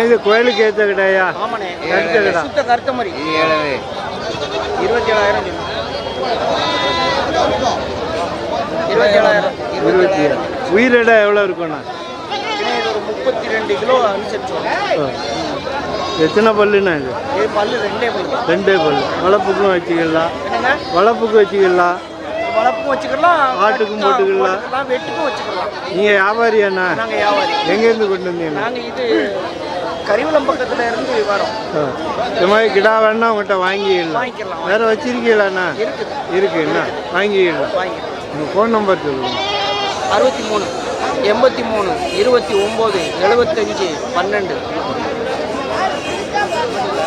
இது கோயிலுக்கு ஏற்ற கடையா ஆமாண்ணே. சுத்த கருத்த மாதிரி இருபத்தி ஏழாயிரம் இருபத்தி ஏழாயிரம் இருபத்தி ஏழு. உயிரிடை எவ்வளோ ஒரு முப்பத்தி ரெண்டு கிலோ. ஆ. எத்தனை பல்லுண்ணா இது? பல்லு ரெண்டே பல்லு. ரெண்டே பல்லு. வளர்ப்புக்கும் வச்சுக்கலாம் வளர்ப்புக்கு வச்சுக்கலாம் வளர்ப்பும் வச்சுக்கலாம் ஆட்டுக்கும் போட்டுக்கலாம். வெட்டுக்கும் வச்சுக்கலாம். நீங்கள் வியாபாரி அண்ணா நாங்க வியாபாரி. எங்கேருந்து கொண்டு வந்தீங்கண்ணா நாங்க இது கரிவலம் பக்கத்துல இருந்து வரோம். இந்த மாதிரி கிடா வேணா உங்கள்கிட்ட வாங்கிடலாம். வாங்கிக்கலாம் வேற வச்சிருக்கீங்களாண்ணா இருக்குது. இருக்குண்ணா வாங்கிடலாம். வாங்கிக்கலாம். உங்கள் ஃபோன் நம்பர் சொல்லுங்கள் அறுபத்தி மூணு எண்பத்தி மூணு இருபத்தி ஒம்பது எழுபத்தஞ்சு பன்னெண்டு.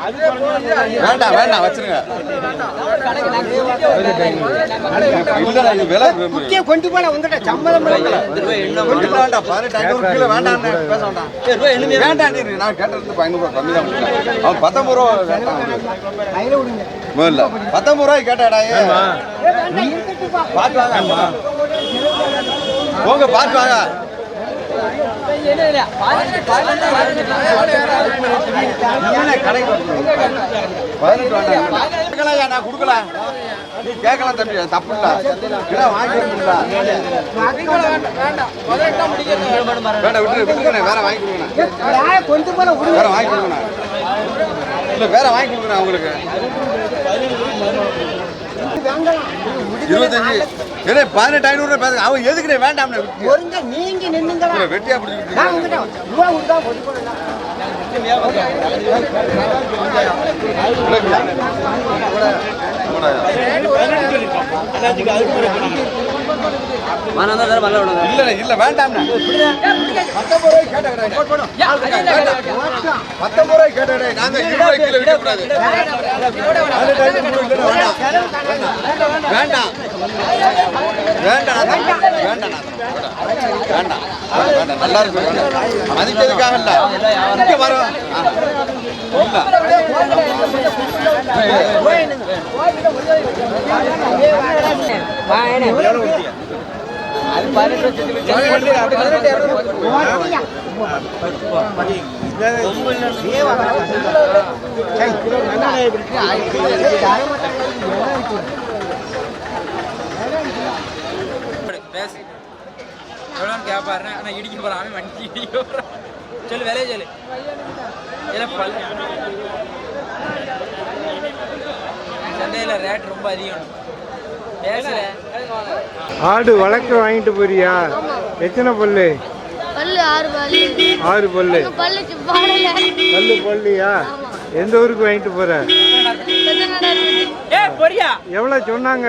வேண்டாம் வேண்டாம் வச்சிருங்க. விலை கொண்டு போன உங்ககிட்ட சம்மதம் கொண்டு வேண்டாம் பதினெட்டு ஐநூறு கிலோ வேண்டாம் பேச வேண்டாம். வேண்டாம் நீ நான் கேட்டது ஐநூறு ரூபா கம்மி தான் அவன் பத்தொன்பது ரூபா வேண்டாம் முதல்ல பத்தொன்பது ரூபாய் கேட்டாடா பார்த்து வாங்க. போங்க வாங்க. நான் கொடுக்கல நீ கேட்கலாம் தம்பி அது தப்பு இல்ல இல்ல வாங்கிக்கிறீங்களா வேண்டாம் விட்டுரு விட்டுருங்கண்ணே வேற வாங்கி கொடுக்கணும் கொண்டு வேற வாங்கி கொடுக்கணும் இல்ல வேற வாங்கி கொடுங்கண்ணே உங்களுக்கு இருபத்தஞ்சு. ஏன்னா பதினெட்டு ஐநூறு அவன் எதுக்குண்ணே வேண்டாம்ண்ணே ஒருங்க நீங்க நின்னுங்களா? வெட்டியா பிடிச்சி ரூபா கொடுத்தா கொண்டு போனா இல்ல இல்ல வேண்டாம்ண்ணே பத்தொன்பது ரூபாய் கேட்டேன் பத்தொன்பது ரூபாய் கேட்டேன் நாங்க இருபது ரூபாய் கிலோ விற்கக்கூடாது பதினெட்டு ஐநூறு கிலோ வேண்டாம் வேண்டாம் வேண்டாம் வேண்டாம் வேண்டாம் வேண்டாம் வேண்டாம் நல்லா இருக்கு வேண்டாம் மதிக்கிறதுக்காக இல்ல வரோம் பேசு எவ்வளோன்னு கேட்பாருண்ணே ஆனால் இடிக்க போகிறான் அவன் வண்டி இடிக்க போகிறான் சொல்லு விலைய சொல்லு இல்லை பல் சந்தையில் ரேட் ரொம்ப அதிகம். ஆடு வளர்க்க வாங்கிட்டு போறியா? எத்தனை பல்லு? ஆறு பல்லு. பல்லு. பல்லியா? எந்த ஊருக்கு வாங்கிட்டு போற? எவ்வளோ சொன்னாங்க?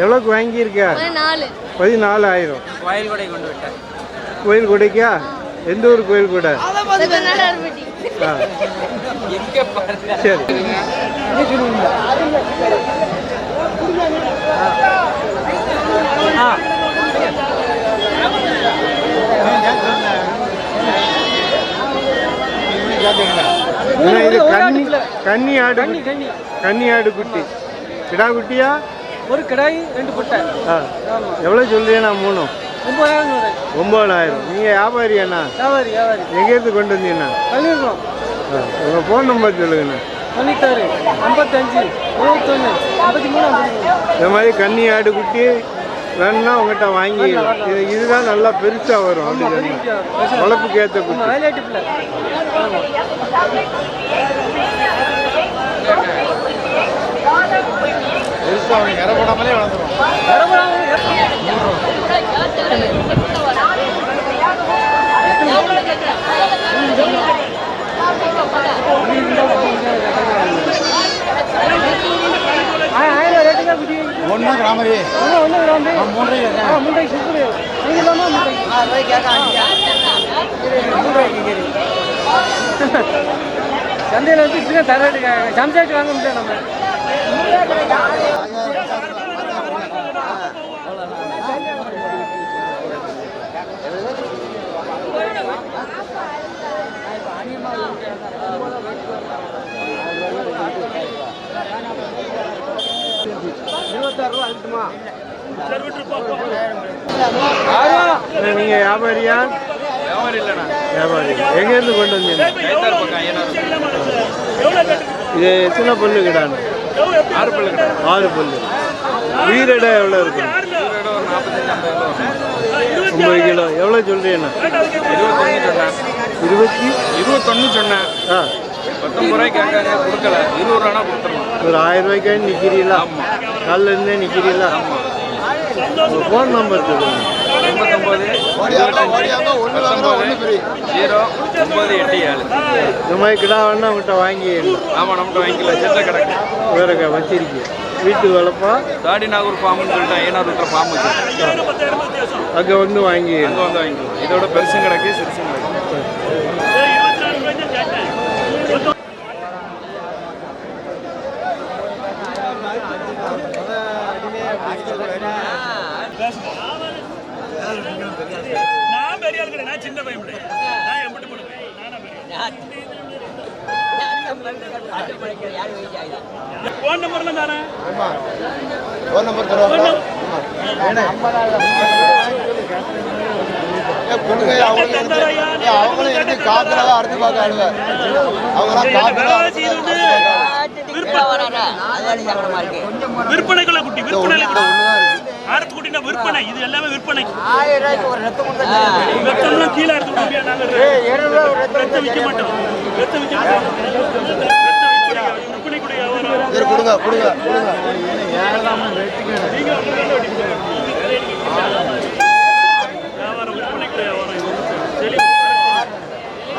எவ்வளோக்கு வாங்கியிருக்க? பதினாலு. பதினாலாயிரம். கோயில் கொடை கொண்டு விட்டேன். கோயில் கொடைக்கா? எந்த ஊர் கோயில் கொடை? சரி இது கன்னி கன்னி ஆடு குட்டி. கன்னி ஆடு குட்டி. கிடா குட்டியா? ஒரு கடாய் ரெண்டு பொட்டை. ஆ. எவ்வளோ சொல்றீங்கண்ணா மூணும் ஒன்பதாயிரம் ஒம்பதாயிரம் நீங்கள் வியாபாரி அண்ணா? வியாபாரி வியாபாரி. எங்கேருந்து கொண்டு வந்தீங்கண்ணா? பண்ணிருக்கோம் ஆ உங்கள் ஃபோன் நம்பர் சொல்லுங்கண்ணா. தொண்ணூத்தாறு ஐம்பத்தஞ்சு இருபத்தொன்று ஐம்பத்தி மூணு ஐம்பத்தி மூணு இந்த மாதிரி கன்னி ஆடு குட்டி வேணும்னா உங்கள்கிட்ட வாங்கிடலாம். இது இதுதான் நல்லா பெருசாக வரும். அப்படி சொன்னா. வளர்ப்புக்கு ஏற்ற குட்டி. விளையாட்டு பிள்ளை ஆயிரம் ரேட்டுங்க குட்டி ஒண்ணு கிராமரே. ஒன்று ஒன்று கிராம்பு மூன்றரை ஆ மூன்றரை சூப்பர் நீங்கள் இல்லாமல் மூன்றரை ஆறு ரூபாய் கேட்க. சந்தையில் வந்து இப்படி தான் தரேட்டு சம்சாரிட்டு வாங்க முடியல நம்ம. இருபத்தாறு நீங்க வியாபாரியா? வியாபாரி. எங்க இருந்து கொண்டு வந்தீங்க? இது எத்தனை பொண்ணு கிடானு? ஆறு பொண்ணு ஆறு பொண்ணு வீரடை எவ்வளோ இருக்கு? ஐம்பது கிலோ எவ்வளோ சொல்றீங்கண்ணா இருபத்தொன்னு சொன்னேன் இருபத்தி? இருபத்தொன்னு சொன்னேன். ஆ. பத்தொன்பது ரூபாய்க்கு கேட்காங்க கொடுக்கல. இருபது ரூபா கொடுத்துருவோம் ஒரு ஆயிரம் ரூபாய்க்காக நிற்கிறீங்களா காலைல இருந்தே நிற்கிறீங்களா உங்கள் ஃபோன் நம்பர் சொல்லுங்க. எண்பத்தொம்போது பத்தொம்போது ஜீரோ ஒம்பது எட்டு ஏழு. இந்த மாதிரி கிடா வேணா அவங்ககிட்ட வாங்கி ஆமாம் நம்மகிட்ட வாங்கிக்கலாம் செட்டில் கிடக்கு. வேற க- வச்சிருக்கீங்க வீட்டு வளர்ப்பா? தாடி நாகூர் ஃபார்ம்னு சொல்லிட்டு ஐநூறு லிட்டர் ஃபார்ம் அங்கே வந்து வாங்கி அங்கே வந்து வாங்கிக்கலாம். இதோட பெருசும் கிடக்கு சிறுசும் கிடக்கு நான் பெரிய ஆள் கிடையாது நான் சின்ன பையன் கிடையாது. நான் எம்பிட்டு போடுவேன் நானா பெரிய ஃபோன் நம்பர்லாம் தானே? ஃபோன் நம்பர் தருவாங்க கொடுங்க அவங்களுக்கு அவங்களும் எடுத்து அறுத்து பார்க்க அவங்களாம் விற்பனைக்குள்ள குட்டி விற்பனையில குட்டி. ஆரத்து குட்டினா விற்பனை. இது எல்லாமே விற்பனை. ரத்தம்லாம் கீழே எடுத்து விற்க மாட்டோம். ரத்தம் விற்க மாட்டோம் ரத்தம் விற்பனை விற்பனை கூட வியாபாரம் சரி கொடுங்க கொடுங்க.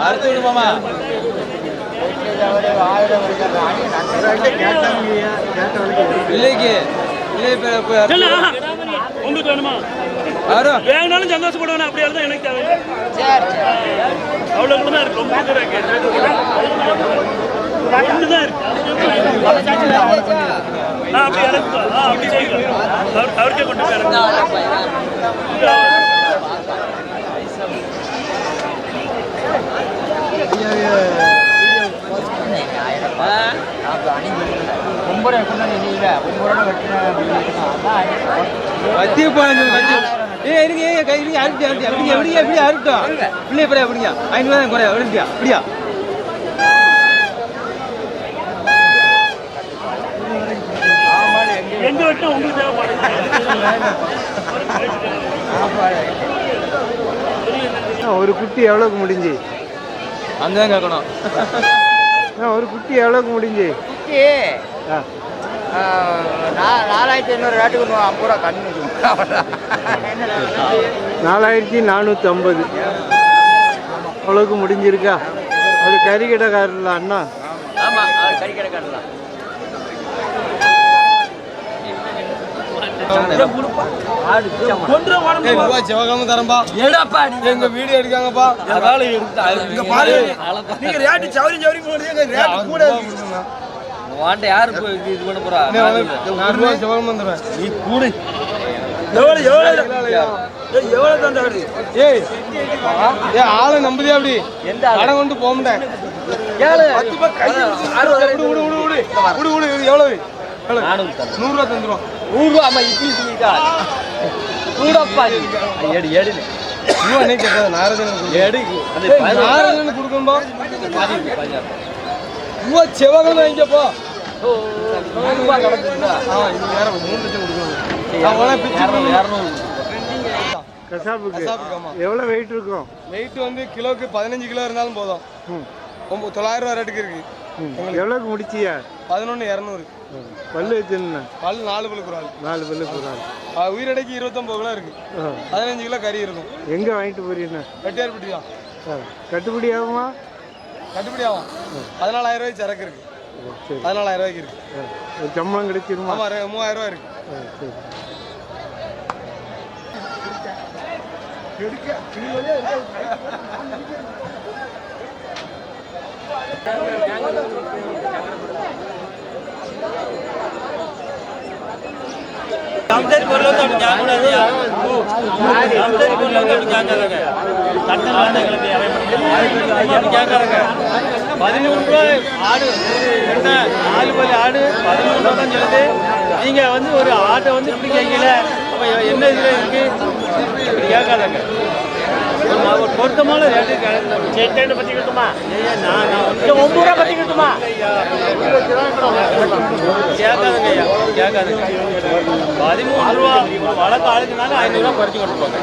அறுத்து விடுமாமா இல்லைக்கு. இல்லை. உங்களுக்கு வேணுமா? வேணாலும் சந்தோஷப்படுவேன்? அப்படியே தான் எனக்கு தேவை அவ்வளவு தான் இருக்கு. ரொம்ப கூட இருக்கு ஒண்ணுதான் இருக்கு. ஆ, அப்படி இறக்குப்பா. அப்படி செய்யுங்க. கொண்டு போய் ஏ இருங்க கை இருங்க அப்படிங்க பிள்ளை பிள்ளை எப்படிங்க ஐநூறு தான் குறையா எப்படியா அப்படியா? எங்க வெட்டும் உங்களுக்கு தேவைப்படுது. ஒரு குட்டி எவ்வளோக்கு முடிஞ்சு? அந்த கேட்கணும். ஒரு குட்டி எவ்வளோக்கு முடிஞ்சு? ஆ. நாலாயிரத்தி ஐநூறு ரேட்டுக்கு ஐம்பது ரூபா கண்ணு நாலாயிரத்தி நானூற்றி ஐம்பது அவ்வளோக்கு முடிஞ்சிருக்கா? அது கறிக்கடைக்காரர்ல அண்ணா? ஆமா அவர் கறி சிவகாம தரம்பா. எங்க வீடியோ எடுக்காங்கப்பா. அதனால இங்க பாரு. நீங்க ரேட்டு சவரி சவரி போடுறீங்க. எங்க ரேட்டு கூட வாண்ட யாரு போய் இது பண்ண போறா? நான் ரூபா சிவகாம தரேன் நீ கூடு. எவ்வளவு எவ்வளவு? எவ்வளவு தந்தாரு? ஏய் ஏய் ஆளை நம்புதியா அப்படி? கடன் கொண்டு போக மாட்டேன். எவ்வளவு? எவ்வளவு நூறு ரூபா தந்துரும் நூறு ரூபா அம்மா இட்லி தூக்கிட்டா நூறப்பா எடு எடு ரூபா நீ கேட்காத நாரதன் எடு அந்த நாரதன் கொடுக்கணும்பா ரூபா சிவகாம வாங்கிக்க போ. ரூபா கிடக்குங்களா ஆ இது வேற மூணு லட்சம் கொடுக்கணும். நான் உடனே பிச்சு இரநூறு கசாப்புக்கு. கசாப்புக்கு, ஆமா. எவ்வளோ வெயிட் இருக்கும்? வெயிட் வந்து கிலோக்கு பதினஞ்சு கிலோ இருந்தாலும் போதும். ம். ஒம்பது தொள்ளாயிரம் ரூபா ரேட்டுக்கு இருக்கு. ம். எவ்வளோக்கு முடிச்சியா? பதினொன்று இரநூறு. பல்லு வச்சுருந்தேன் பல் நாலு பல்லுக்கு ஒரு ஆள் நாலு பல்லு போகிறாரு ஆ, உயிரடைக்கு இருபத்தொம்பது கிலோ இருக்கு. பதினஞ்சு கிலோ கறி இருக்கும். எங்கே வாங்கிட்டு போறீங்கண்ணா வெட்டியார்பட்டி தான் கட்டுப்படி ஆகுமா? கட்டுப்படி ஆகும். பதினாலாயிரம் ரூபாய்க்கு சரக்கு இருக்கு. ஓ, சரி. பதினாலாயிரம் ரூபாய்க்கு இருக்கு. ஆ, ஒரு சம்பளம் கிடைச்சிருமா ஆமா ரெ- மூவாயிரம் ரூபாய் இருக்கு ஆ, சரி கேட்கறாங்க பதிமூணு ரூபாய் ஆடு என்ன நாலு பல்லு ஆடு பதிமூணு ரூபா தான் சொல்லுது நீங்கள் வந்து ஒரு ஆட்டை வந்து இப்படி கேட்கல. அப்போ என்ன இதில் இருக்கு? இப்படி கேட்காதங்க. ஒரு பொருத்தமான ரேட்டு சேட்டேன்னு பற்றிக்கிட்டுமா இல்லை ஒம்பது ரூபா பற்றிக்கிட்டுமா கேட்காதுங்க ஐயா கேட்காதுங்க பதிமூணு ரூபா வழக்கு ஆளுக்குனால ஐநூறுரூவா குறைச்சி கொடுப்பாங்க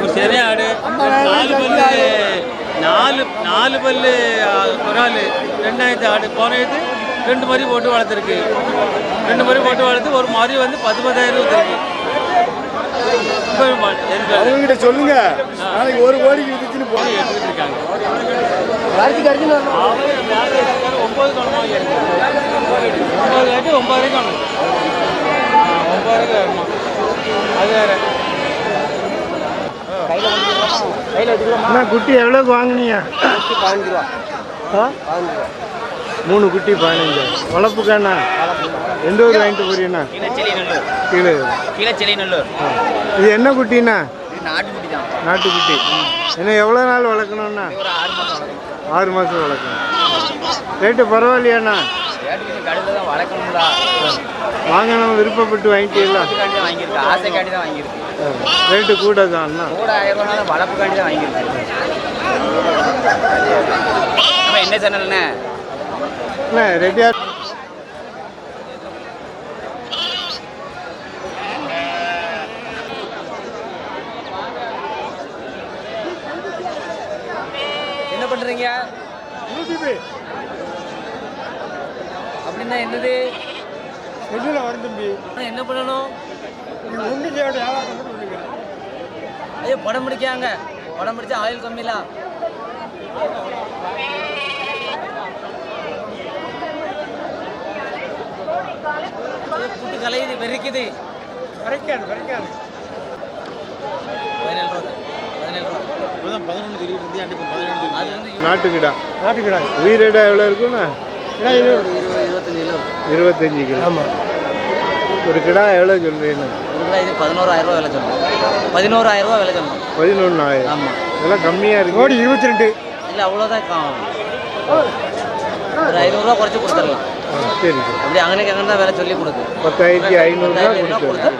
ஒரு சரியா ஆடு நாலு பல்லு நாலு நாலு பல்லு ஒரு ஆள் ரெண்டாயிரத்து ஆடு போன இது ரெண்டு மாதிரி போட்டு வளர்த்துருக்கு. ரெண்டு மாதிரி போட்டு வளர்த்து ஒரு மாதிரி வந்து இருக்கு இப்போ எனக்கு அவங்ககிட்ட சொல்லுங்க. நாளைக்கு ஒரு கோடிக்கு வித்துச்சுன்னு போ எடுத்துட்டு இருக்காங்க. ஒன்பது? ஒன்பது ஆயிட்டு ஒன்பது காணும் ஒன்பது வருமா அது வேற. அண்ணா குட்டி எவ்வளோக்கு வாங்குனீங்க? பதினஞ்சு ரூபா. ஆ? மூணு குட்டி பதினஞ்சு. வளர்ப்புக்காண்ணா எந்த ஊர் வாங்கிட்டு போறீங்கண்ணா? கீழச்செலிநல்லூர் கீழே. கீழச்செலிநல்லூர் இது என்ன குட்டிண்ணா? இது நாட்டுக்குட்டி. என்ன எவ்வளோ நாள் வளர்க்கணும்ண்ணா? ஆறு மாதம் வளர்க்கணும். ரேட்டு பரவாயில்லையாண்ணா? வாங்கணும் விருப்பப்பட்டு வாங்கிட்டீங்களா? ரேட்டு கூட தான் அண்ணா கூட வளர்ப்புக்காண்டி தான் வாங்கியிருக்கேன் என்ன சேனல்ண்ணே? அண்ணா ரெடியாக என்ன பண்ணுறீங்க அப்படின்னா என்னது? வெளியில் வரும் தம்பி. என்ன பண்ணணும்? ஒன்று பண்ணுங்க ஐயோ படம் பிடிக்காங்க. படம் பிடிச்சா ஆயில் கம்மிலாம். புட்டு கலையுது வெறிக்குது. வரைக்காது வரைக்காது பதினேழு ரூபா. பதினேழு நாட்டுக்கிடா. நாட்டுக்கிடா. எவ்வளோ இருக்குண்ணா இருபத்தஞ்சு கிலோ. ஆமாம் ஒரு கிடா எவ்வளோ சொல்றீங்க? ஒரு இது பதினோராயிரம் ரூபா விலை சொல்லணும் பதினோராயிரம் ரூபா விலை சொல்லணும் பதினொன்றாயிரம் ஆமாம் இதெல்லாம் கம்மியாக இருக்கு. கோடி இருபத்தி ரெண்டு. இல்லை அவ்வளோதான் கா- ஒரு ஐநூறுரூவா குறைச்சி கொடுத்துடலாம். சரி சரி அப்படி அங்கனைக்கு அங்கே தான் விலை சொல்லி கொடுக்கு பத்தாயிரத்தி ஐநூறுரூவா கொடுத்து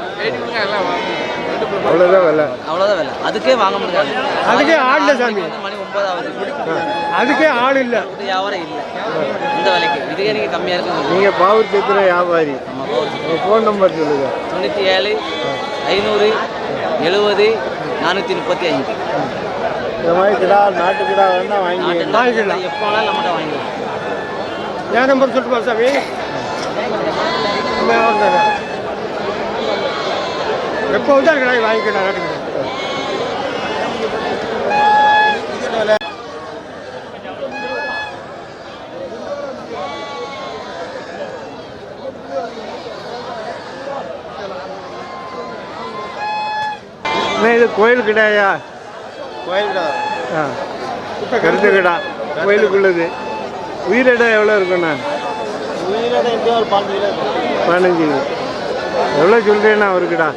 அவ்வளோதான் விலை அவ்வளோதான் விலை அதுக்கே வாங்க முடியாது அதுக்கே ஆள் சாமி. மணி ஒன்பதாவது அதுக்கே ஆள் இல்லை வியாபாரம் இல்லை இந்த விலைக்கு இதுக்கே நீங்கள் கம்மியாக இருக்கு நீங்கள் பாவூர் சத்திர வியாபாரி ஃபோன் நம்பர் சொல்லுங்கள் தொண்ணூற்றி ஏழு ஐநூறு எழுபது நானூற்றி முப்பத்தி அஞ்சு இந்த மாதிரி கிடா நாட்டு கிடா வேணா வாங்கி எப்போ வேணாலும் நம்மகிட்ட வாங்கிக்கலாம் என் நம்பர் சொல்லிட்டு சாமி எப்போ வந்து கிடா அண்ணா, இது கோயில் கிடாயா கோயில் கடை ஆ கருத்து கிடா கோயிலுக்குள்ளது உயிரிடை எவ்வளோ இருக்குண்ணா உயிரோட எப்படியும் ஒரு பாஞ்சு கிலோ இருக்கும். பதினஞ்சு. கிலோ எவ்வளோ சொல்கிறேண்ணா ஒரு கிடா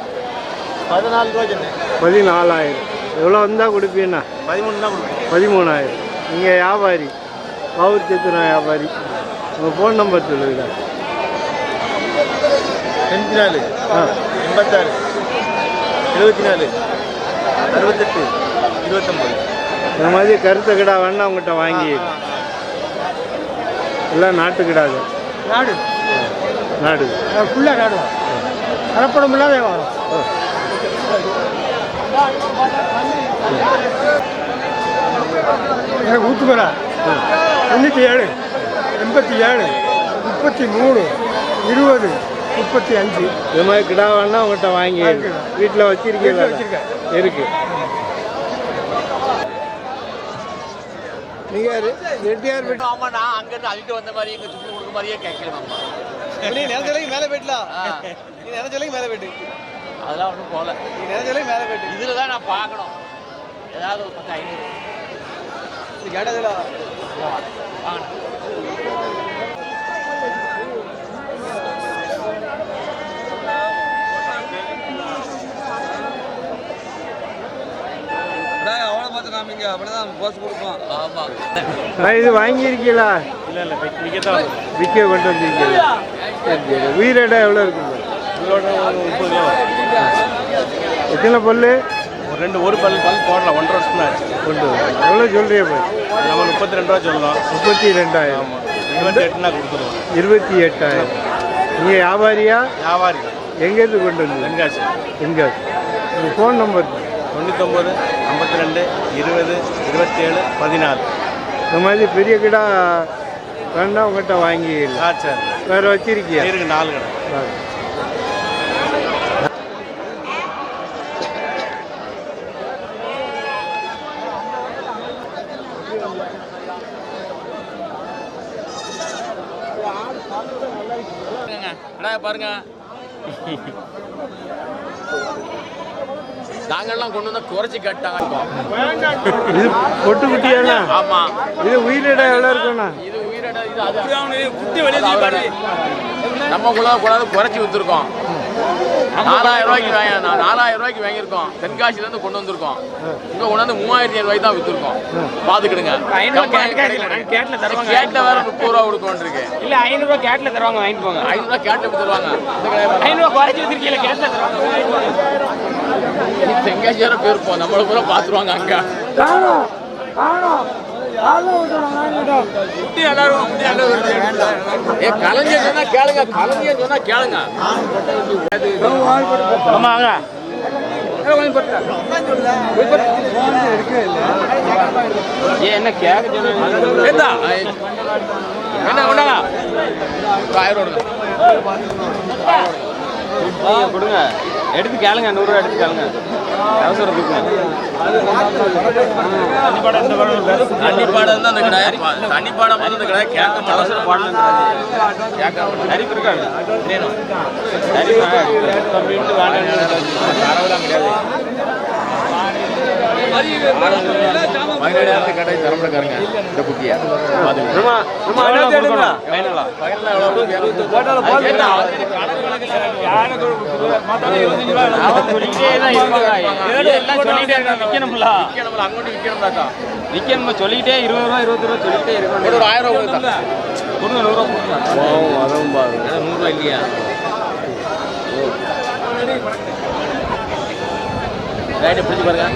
பதினாலு ரூபா சொன்னேன். பதினாலாயிரம். எவ்வளோ வந்தால் கொடுப்பீண்ணா பதிமூணு தான் பதிமூணாயிரம். நீங்கள் வியாபாரி பாவூர் சத்திரம் வியாபாரி. உங்கள் ஃபோன் நம்பர் சொல்லுங்கண்ணா எண்பத்தி நாலு. ஆ. எண்பத்தாறு. எழுபத்தி நாலு. அறுபத்தெட்டு. இருபத்தொம்பது. இந்த மாதிரி கருத்த கிடா வேணா உங்கள்கிட்ட வாங்கி எல்லாம் நாட்டு கிடாது. நாடு? நாடு. ஃபுல்லாக நாடு. கலப்படம் இல்லாத வரும் எனக்கு ஊத்துக்கடா. தொண்ணூற்றி ஏழு எண்பத்தி ஏழு முப்பத்தி மூணு இருபது முப்பத்தி அஞ்சு இது மாதிரி கிடா வேணா உங்கள்கிட்ட வாங்கி. வீட்டில் வச்சிருக்கேன். இருக்கு. நீங்கள் ரெட்டியார் பெட்டி ஆமா நான் அங்கிருந்து அழிட்டு வந்த மாதிரி எங்க சுற்றி கொடுக்க மாதிரியே கேட்கலாம் நீ நினைச்சலைக்கு மேலே போயிட்டலாம் நீ நினைச்சலைக்கு மேலே போயிட்டு. அதெல்லாம் ஒன்றும் போகல நீ நினைச்சலைக்கு மேலே போயிட்டு. இதில் தான் நான் பார்க்கணும். ஏதாவது ஒரு பத்து ஐநூறு. இது கேட்டதில்ல வாங்கணும் இங்க அப்படிதான் போஸ் கொடுப்போம். ஆமா. நான் இது வாங்கியிருக்கீங்களா? இல்லை இல்லை விற்க தான் விற்க கொண்டு வந்திருக்கீங்களா சரி உயிரிடை எவ்வளோ இருக்குங்க எத்தனை பல்லு? ஒரு ரெண்டு ஒரு பல் பல் போடலாம். ஒன்றரை வருஷம் தான் ஆச்சு. கொண்டு எவ்வளோ சொல்கிறீங்க போய் நம்ம முப்பத்தி ரெண்டு ரூபா சொல்லலாம் முப்பத்தி ரெண்டாயிரம். இருபத்தி எட்டுனா கொடுத்துருவோம். இருபத்தி எட்டாயிரம். நீங்கள் வியாபாரியா? வியாபாரி எங்கேருந்து கொண்டு வந்தீங்க? தென்காசி. எங்கே உங்கள் ஃபோன் நம்பர் தொண்ணூத்தொம்பது ஐம்பத்தி ரெண்டு இருபது இருபத்தேழு பதினாலு இந்த மாதிரி பெரிய கிடா வேணா உங்கள்கிட்ட வாங்கிக்கலாம் ஆ சரி. வேறு வச்சிருக்கியா? இருக்கு நாலு கடை. பாருங்க. நாங்கெல்லாம் கொண்டு வந்தா குறைச்சி கட்டாங்க. இது பொட்டு குட்டியாண்ணா? ஆமா. இது உயிரிடை எவ்வளோ இருக்குண்ணா? இது உயிரிட இது அது. அவரு நம்ம கூட கூட குறைச்சி வித்துருக்கோம். நாலாயிரம் ரூபாய்க்கு வாங்க நான் நாலாயிரம் ரூபாய்க்கு வாங்கியிருக்கோம். தென்காசில இருந்து கொண்டு வந்திருக்கோம். இங்க கொண்டு வந்து மூவாயிரத்தி ஐநூறு தான் வித்துருக்கோம். பாத்துக்கிடுங்க. கேட்ல வேற முப்பது ரூபா கொடுக்கணும் இருக்கு இல்ல ஐநூறு ரூபாய் கேட்ல தருவாங்க வாங்கிட்டு போங்க. ஐநூறு ரூபாய் கேட்ல தருவாங்க. ஐநூறு ரூபாய் குறைச்சி வச்சிருக்கீங்க கேட்ல தருவாங்க வர போயிருப்போம் நம்மள பூரா பாத்துருவாங்க அங்க. வருது. ஏ கலைஞர் சொன்னா கேளுங்க கலைஞர் சொன்னா கேளுங்க. ஆமாங்க என்ன கேட்க ஏத்தா? என்ன கொண்டாங்க ஆயிரம் கொடுங்க. எடுத்து கேளுங்க நூறுரூவா எடுத்து கேளுங்க. அவசரம் கொடுங்க தண்ணி பாடம் தான் அந்த கடை தண்ணி பாடம் வந்து அந்த கடை கேட்க மாட்டோம் பாடலாம் கேட்க நரிப்பு இருக்காது கிடையாது. பதினேழாயிரத்து கடை இந்த குட்டியை. விற்கணும் சொல்லிக்கிட்டே இருபது ரூபா இருபது ரூபா சொல்லிக்கிட்டே இருக்கணும் ஒரு ஆயிரம் ரூபா. கொடுங்க நூறுரூவா கொடுங்க ஏன்னா நூறு ரூபாய் இல்லையா ரைட்டு பிடிச்சி பாருங்க.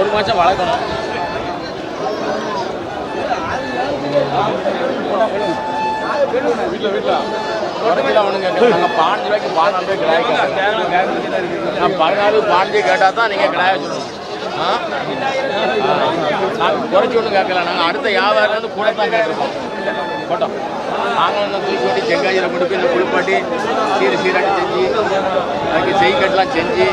ஒரு மாசம் வளர்க்கணும். வீட்டில் வீட்டில். ஒன்றும் கேட்கல நாங்கள் பாஞ்சு ரூபாய்க்கு பதினாலு ரூபாய்க்கு கிடாய் கேட்கறோம் பதினாலு பாஞ்சு கேட்டால் தான் நீங்கள் கிடாய சொல்லணும் ஆ? நாங்கள் குறைச்சி ஒன்றும் கேட்கல. நாங்கள் அடுத்த வியாபாரிலேருந்து கூட தான் கேட்டிருக்கோம் போட்டோம். நாங்கள் வந்து தூக்கி செங்காயில் கொண்டு போய் இந்த குளிப்பாட்டி சீர் சீராட்டி செஞ்சு அதுக்கு செய்கட்டெலாம் செஞ்சு.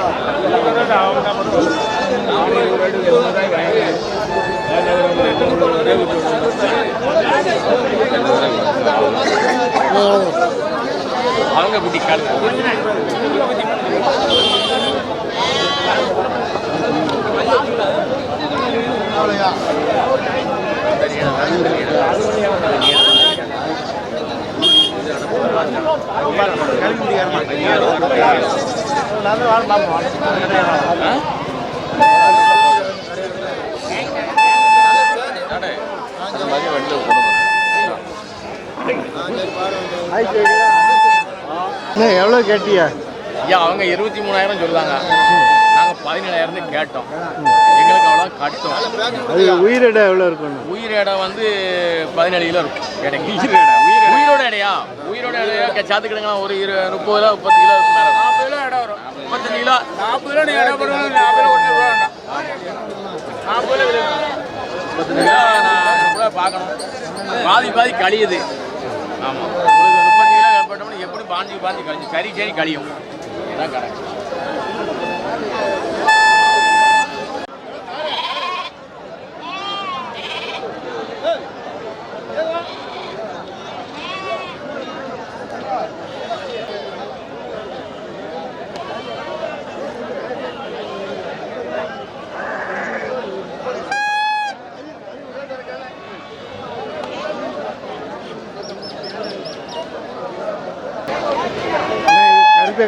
அவங்க குட்டி கால் அண்ணா எவ்வளோ கேட்டியா? ஐயா அவங்க இருபத்தி மூணாயிரம் சொல்லுவாங்க நாங்கள் பதினேழாயிரம் கேட்டோம். எங்களுக்கு அவ்வளோ கட்டும் அது உயிரிடை எவ்வளோ இருக்கணும் உயிர் எடை வந்து பதினேழு கிலோ இருக்கும். எடைக்கு உயிர் எடை. உயிரோட எடையா? உயிரோட எடையா? சாத்துக்கிடுங்க ஒரு இரு முப்பது கிலோ முப்பது கிலோ நாற்பது கிலோ எடை வரும். முப்பத்தஞ்சு கிலோ? நாற்பது கிலோ நீங்கள் எடை பண்ணுவோம் நாற்பது கிலோ ஒன்று ரூபா வேண்டாம் நாற்பது கிலோ முப்பத்தஞ்சு கிலோ நான் கூட பார்க்கணும். பாதி பாதி கழியுது. ஆமாம் முப்பத்தஞ்சு கிலோ ஏற்பட்டோம்னா எப்படி பாஞ்சு பாஞ்சு கழிச்சு சரி சரி கழியும். இதுதான் கடை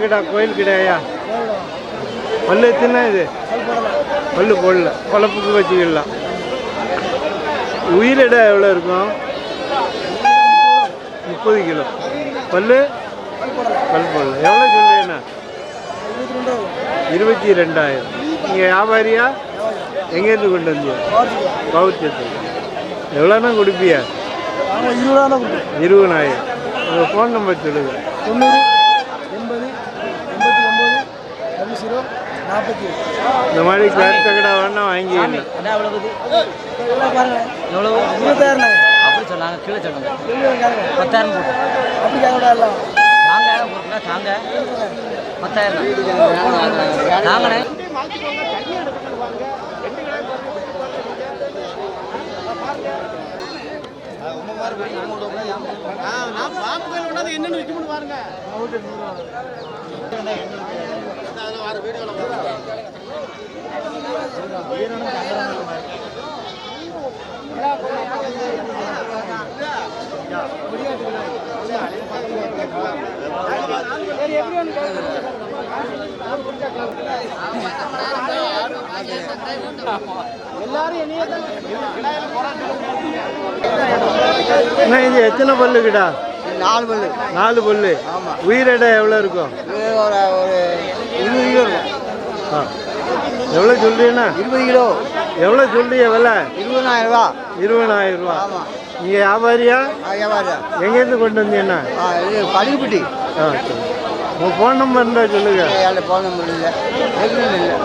கிடா கோயில் கிடையா? பல்லு எத்தனை இது? பல்லு போடல. குழப்புக்கு வச்சுக்கலாம். உயிரிட எவ்வளோ இருக்கும்? முப்பது கிலோ. பல்லு? பல் போடல. எவ்வளோ சொல்றீங்கண்ணா இருபத்தி ரெண்டாயிரம் நீங்கள் வியாபாரியா? எங்கேருந்து கொண்டு வந்தீங்க? பௌத்தியத்தில் எவ்வளோண்ணா கொடுப்பியா? இருபதாயிரம் உங்கள் ஃபோன் நம்பர் சொல்லுங்க. தொண்ணூறு எண்பது எண்பத்தி ஒம்பது டபுள் ஜீரோ நாற்பத்தி இந்த மாதிரி கருத்த கடை வேணா பாருங்க. இருபத்தாயிரம் அப்படி சொன்னாங்க கீழே சொன்னாங்க. பத்தாயிரம் போட்டு. அப்படி தாங்க போட்டுனா தாங்க. பத்தாயிரம். தாங்கண்ணே. அண்ணா இது எத்தனை பல்லு கிடா நாலு பல்லு. நாலு பல்லு. உயிரிட எவ்வளோ இருக்கும்? ஒரு ஒரு இருபது கிலோ இருக்கும் ஆ. எவ்வளோ சொல்றீங்கண்ணா? இருபது கிலோ. எவ்வளோ சொல்றீங்க விலை? இருபதாயிரம் ரூபா. இருபதாயிரம் ரூபா. ஆமாம் நீங்கள் வியாபாரியா? வியாபாரியா. எங்கேருந்து கொண்டு வந்தீங்கண்ணா? ஆ இது பழுகுப்பட்டி ஆ சரி. உங்கள் ஃபோன் நம்பர் இருந்தால் சொல்லுங்க. ஏழு போன முடியல இல்லை?